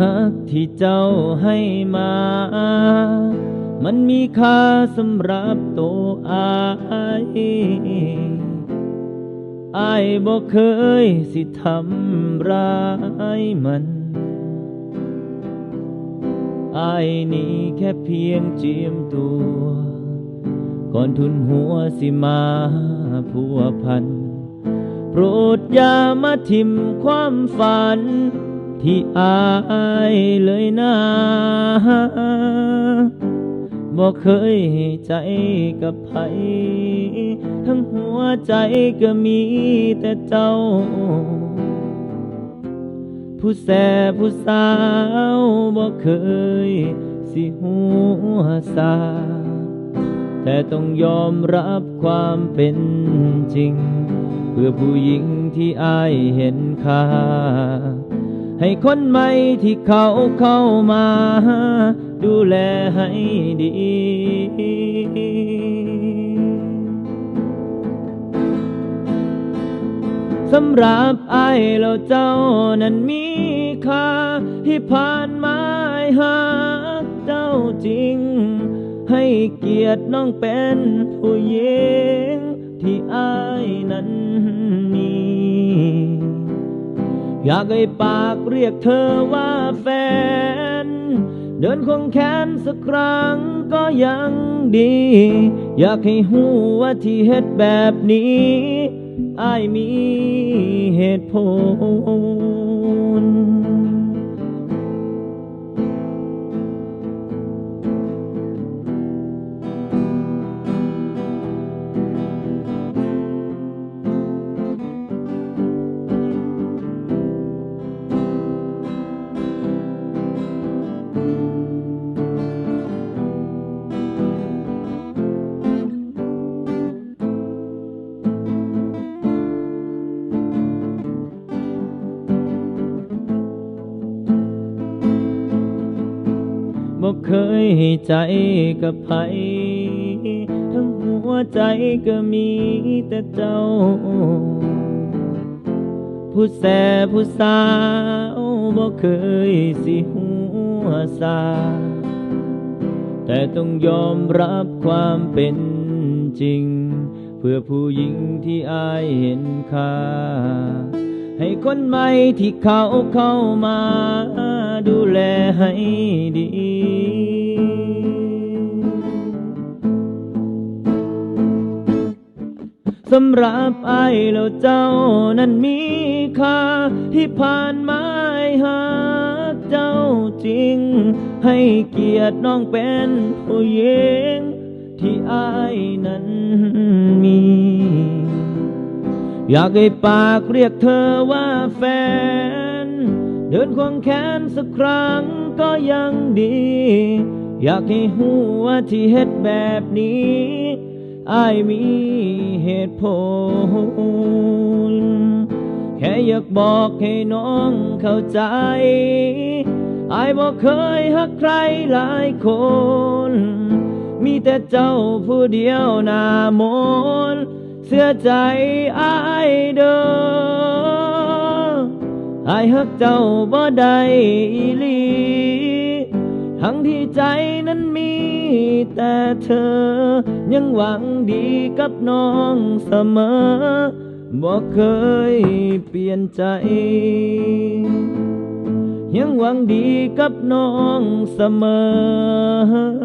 หักที่เจ้าให้มา มันมีค่าสำหรับตัวอายอายบอกเคยสิทำร้ายมันอายนี่แค่เพียงเจียมตัว ก่อนทุนหัวสิมาพัวพัน โปรดอย่ามาทิมความฝัน ที่อายเลยนะบอกเคยใจกับไผทั้งหัวใจก็มีแต่เจ้า ผู้แสบผู้สาวบอกเคยสิหัวซาแต่ต้องยอมรับความเป็นจริง เพื่อผู้หญิงที่อายเห็นค่า ให้คนใหม่ที่เขาเข้ามา ดูแลให้ดี สำหรับไอ้เราเจ้านั้นมีค่าที่ผ่านมาห้หักเจ้าจริง ให้เกียรติน้องเป็นผู้หญิงที่อายนั้นมี อยากให้ปากเรียกเธอว่าแฟน เดินควงแขนสักครั้งก็ยังดี อยากให้หูว่าที่เฮ็ดแบบนี้อายมีเหตุผล เคยให้ใจกับไผทั้งหัวใจก็มีแต่เจ้า ผู้แสผู้สาวบอกเคยสิหัวซาแต่ต้องยอมรับความเป็นจริง เพื่อผู้หญิงที่อายเห็นค่าให้คนใหม่ที่เขาเข้ามา ดูแลให้ดี สำหรับไอ้แล้วเจ้านั้นมีค่าที่ผ่านมาห้หักเจ้าจริง ให้เกียรติน้องเป็นผู้หญิงที่อายนั้นมี อยากให้ปากเรียกเธอว่าแฟน เดินควงแขนสักครั้งก็ยังดี อยากให้หูว่าที่เฮ็ดแบบนี้อายมีเหตุผล แค่อยากบอกให้น้องเข้าใจอายบอกเคยหักใครหลายคน มีแต่เจ้าผู้เดียวหน้ามนเสื้อใจอาย ออายหักเจ้าบ่ได้อีหลี ทั้งที่ใจนั้นมีแต่เธอ ยังหวังดีกับน้องเสมอบอกเคยเปลี่ยนใจ ยังหวังดีกับน้องเสมอ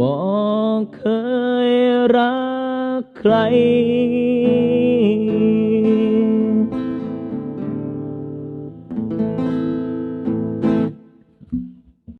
บอกเคยรักใคร